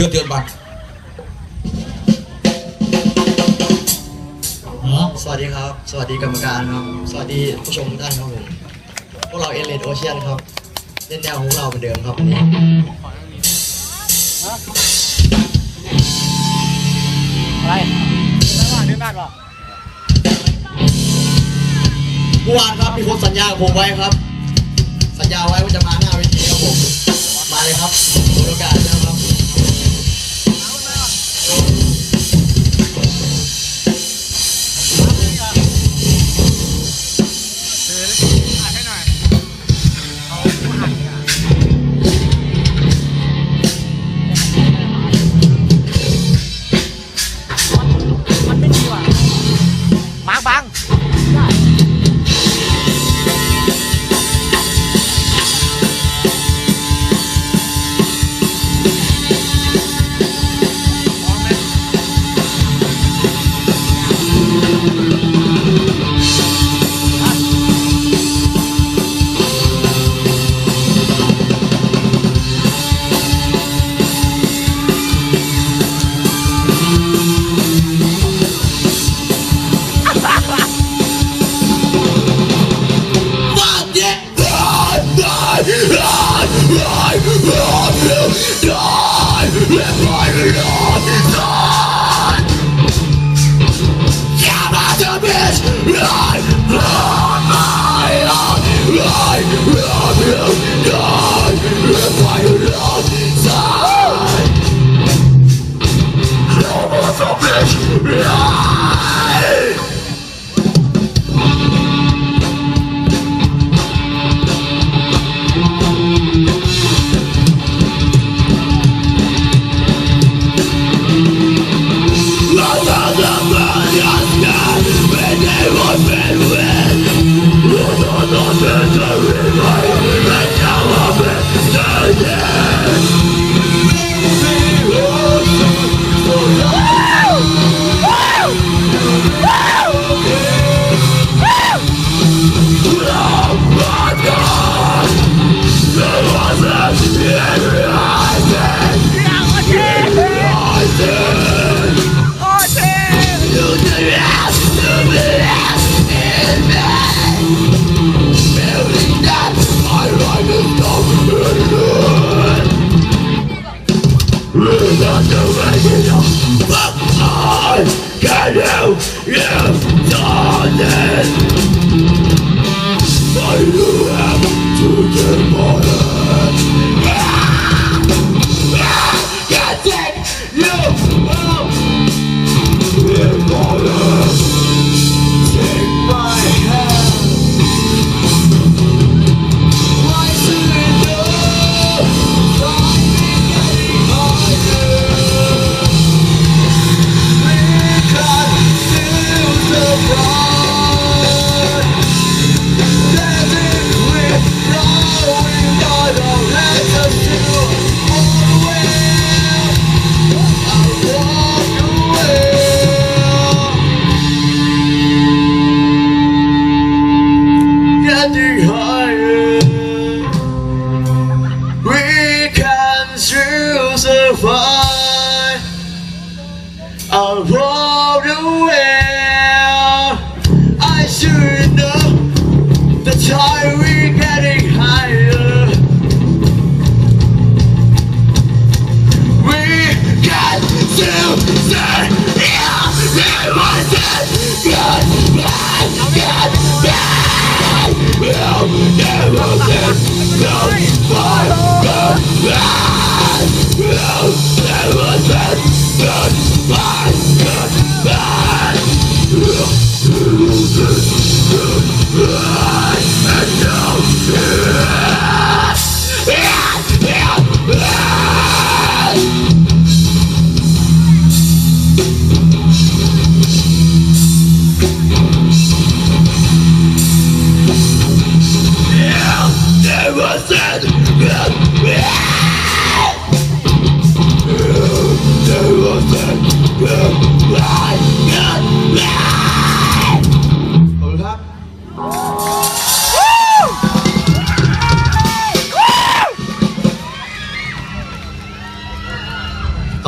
เดือดเดือดบัตรสวัสดีครับ สวัสดีกรรมการครับ สวัสดีผู้ชมทุกท่านครับผมพวกเราเอเลดโอเชียนครับเล่นแนวของเราเหมือนเดิมครับวันนี้อะไรไม่ว่าเดือนบ้านวะเมื่อวานครับมีคนสัญญากับผมไว้ครับ สัญญาไว้ว่าจะมาหน้าเวทีครับผม Yeah! Can you? You've done it I knew him to the morning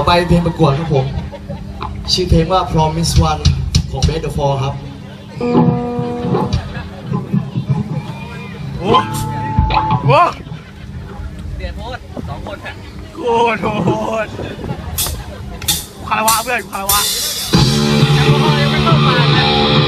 ต่อไปเพลงประกวดครับผม ชื่อเพลงว่า Promise One ของ Best of Four ครับโอ้โหเดือดโพดสองคนแหละโคตรโหดคารวะเพื่อนคารวะยังไม่เข้ามาเลย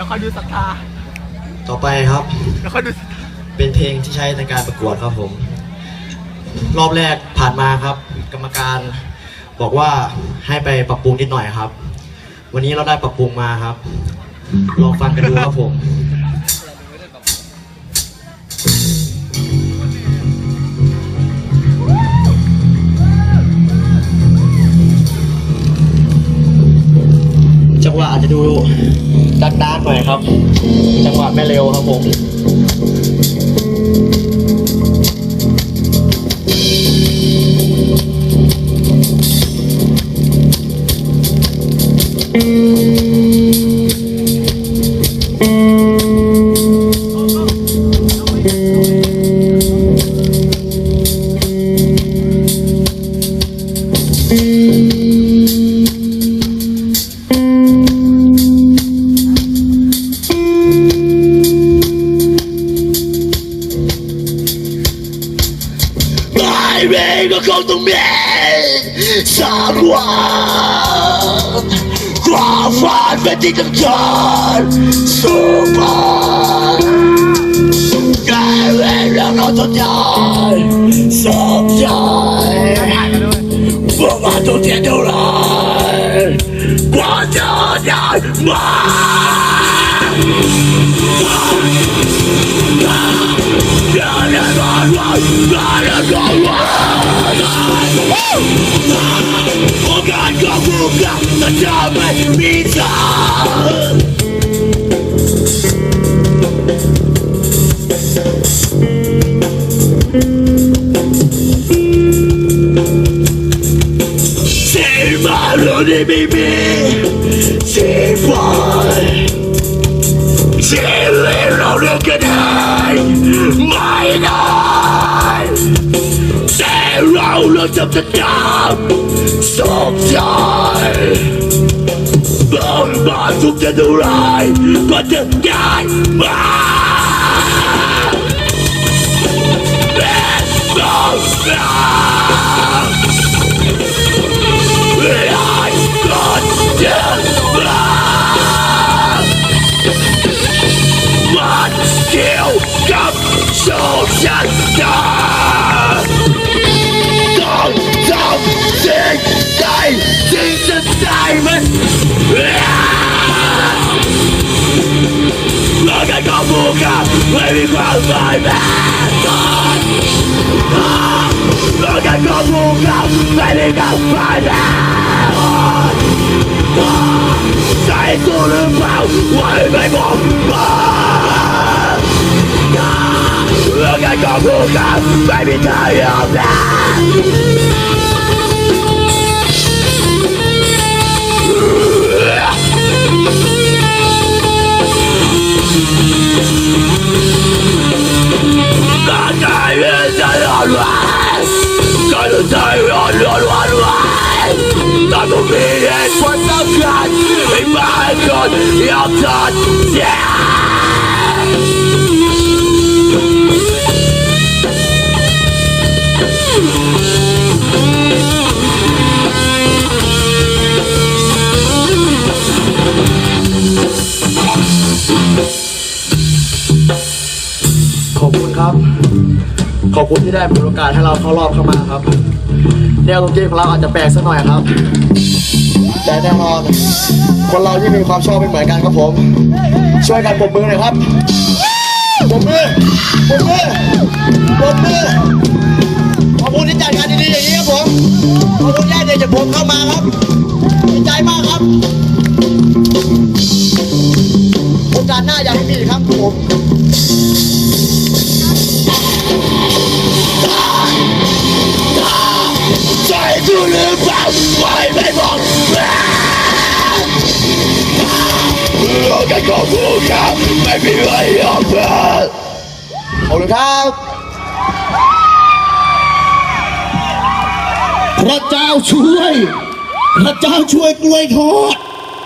ดี๋ยวคอยดูศรัทธาต่อไปครับ เดี๋ยวคอยดูศรัทธาเป็นเพลงที่ใช้ในการประกวดครับผม รอบแรกผ่านมาครับ กรรมการบอกว่าให้ไปปรับปรุงนิดหน่อยครับ วันนี้เราได้ปรับปรุงมาครับ ลองฟังกันดูครับผมจังหวะอาจจะดูาร์กหน่อยครับ จังหวะไม่เร็วครับผมไม่ มีก็คงต้องมีสักวันความฝันเป็นที่กำจัดสุภาพแค่เวลาเราต้องการสบใจว่ามันต้องเทียนเท่าไรกว่าจะได้มา 人说说，人说说，我敢说不敢，大家别逼真。千万不能秘密侵犯。hero Nickname My eyes Zero rollers of the top Sometimes Bone bars of the right But the guy Best of them baby from my bed Look at your book out, baby, go find out Say it's all about what it made for Look at your book out, baby, tell you that Yeah. ครับ ขอบคุณที่ได้มีโอกาสให้เราเข้ารอบเข้ามาครับ แนวดนตรีของเราอาจจะแปลกสักหน่อยครับ แต่แน่นอน คนเราที่มีความชอบไม่เหมือนกันครับผม ช่วยกันปรบมือหน่อยครับปรบมือปรบมือปรบมือขอบคุณที่จัดงานดีๆอย่างนี้ครับผม ขอบคุณแยกเลยจากผมเข้ามาครับดีใจมากครับโอกาสหน้าอยากให้มีครับผม จกูหรือเปล่าไม่ไม่บอกเราแค่ก็พูดกันไม่มีอะไรยอมแพ้ขอบคุณครับ พระเจ้าช่วย พระเจ้าช่วยกล้วยทอด